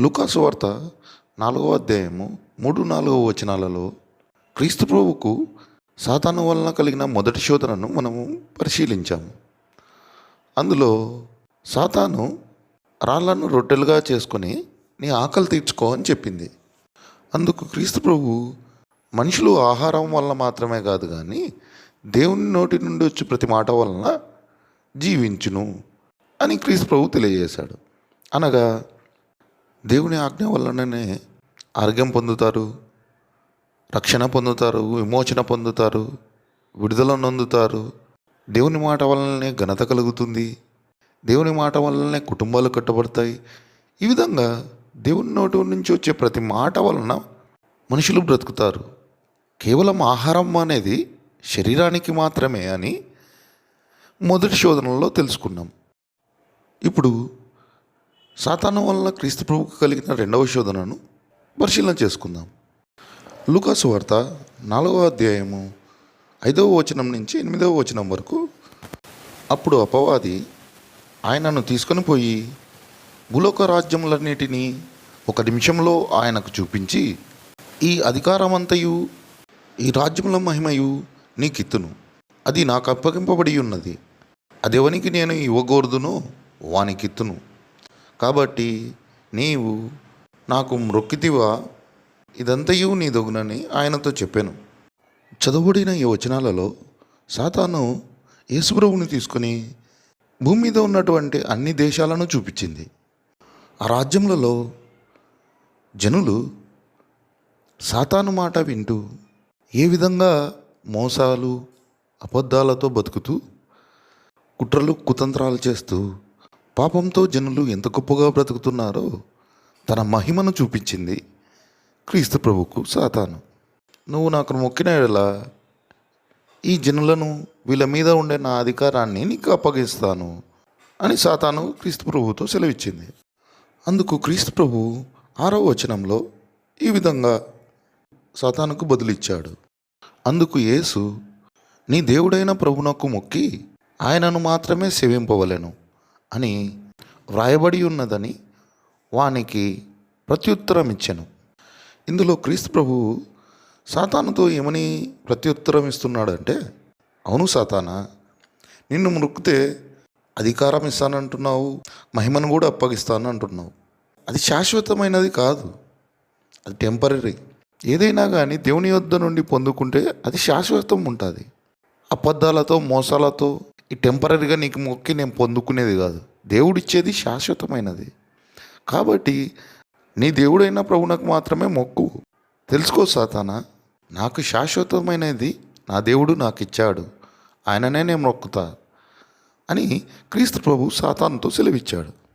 లుకాసు వార్త నాలుగవ అధ్యాయము మూడు నాలుగవ వచనాలలో క్రీస్తు ప్రభువుకు సాతాను వలన కలిగిన మొదటి శోధనను మనము పరిశీలించాము. అందులో సాతాను రాళ్ళను రొట్టెలుగా చేసుకొని నీ ఆకలి తీర్చుకో అని చెప్పింది. అందుకు క్రీస్తు ప్రభు మనుషులు ఆహారం వలన మాత్రమే కాదు కానీ దేవుని నోటి నుండి వచ్చి ప్రతి మాట వలన జీవించును అని క్రీస్తు ప్రభు తెలియజేశాడు. అనగా దేవుని ఆజ్ఞ వలననే ఆరోగ్యం పొందుతారు రక్షణ పొందుతారు విమోచన పొందుతారు విడుదల నొందుతారు. దేవుని మాట వల్లనే ఘనత కలుగుతుంది. దేవుని మాట వల్లనే కుటుంబాలు కట్టబడతాయి. ఈ విధంగా దేవుని నోటి నుంచి వచ్చే ప్రతి మాట వలన మనుషులు బ్రతుకుతారు. కేవలం ఆహారం అనేది శరీరానికి మాత్రమే అని మొదటి శోధనలో తెలుసుకున్నాం. ఇప్పుడు సాతాను వలన క్రీస్తు ప్రభుకు కలిగిన రెండవ శోధనను పరిశీలన చేసుకుందాం. లూకాసు వార్త నాలుగవ అధ్యాయము ఐదవ వచనం నుంచి ఎనిమిదవ వచనం వరకు అప్పుడు అపవాది ఆయనను తీసుకొని పోయి భూలోక రాజ్యములన్నిటినీ ఒక నిమిషంలో ఆయనకు చూపించి ఈ అధికారమంతయు ఈ రాజ్యముల మహిమయు నీకిత్తును. అది నాకు అప్పగింపబడి ఉన్నది. అదెవనికి నేను ఇవ్వకూడదునో వానికిత్తును. కాబట్టి నీవు నాకు మ్రొక్కితివా ఇదంతయు నీ దొగునని ఆయనతో చెప్పాను. చదవబడిన ఈ వచనాలలో సాతాను యేసుప్రభుని తీసుకొని భూమి మీద ఉన్నటువంటి అన్ని దేశాలను చూపించింది. ఆ రాజ్యములలో జనులు సాతాను మాట వింటూ ఏ విధంగా మోసాలు అబద్ధాలతో బతుకుతూ కుట్రలు కుతంత్రాలు చేస్తూ పాపంతో జనులు ఎంత గొప్పగా బ్రతుకుతున్నారో తన మహిమను చూపించింది క్రీస్తు ప్రభుకు సాతాను. నువ్వు నాకు మొక్కిన ఎడల ఈ జనులను వీళ్ళ మీద ఉండే నా అధికారాన్ని నీకు అప్పగిస్తాను అని సాతాను క్రీస్తు ప్రభుతో సెలవిచ్చింది. అందుకు క్రీస్తు ప్రభు ఆరో వచనంలో ఈ విధంగా సాతానుకు బదులిచ్చాడు. అందుకు యేసు నీ దేవుడైన ప్రభునకు మొక్కి ఆయనను మాత్రమే సేవింపవలెను. అని వ్రాయబడి ఉన్నదని వానికి ప్రత్యుత్తరం ఇచ్చాను. ఇందులో క్రీస్తు ప్రభు సాతానుతో ఏమని ప్రత్యుత్తరం ఇస్తున్నాడంటే అవును సాతానా నిన్ను మృక్కితే అధికారం ఇస్తానంటున్నావు మహిమను కూడా అప్పగిస్తాను అంటున్నావు అది శాశ్వతమైనది కాదు. అది టెంపరీ ఏదైనా కానీ దేవుని యొద్ద నుండి పొందుకుంటే అది శాశ్వతం ఉంటుంది. అబద్ధాలతో మోసాలతో ఈ టెంపరీగా నీకు మొక్కి నేను పొందుకునేది కాదు. దేవుడిచ్చేది శాశ్వతమైనది. కాబట్టి నీ దేవుడైన ప్రభునకు మాత్రమే మొక్కు. తెలుసుకో సాతానా నాకు శాశ్వతమైనది నా దేవుడు నాకు ఇచ్చాడు ఆయననే నేను మొక్కుతా అని క్రీస్తు ప్రభు సాతానుతో సెలవిచ్చాడు.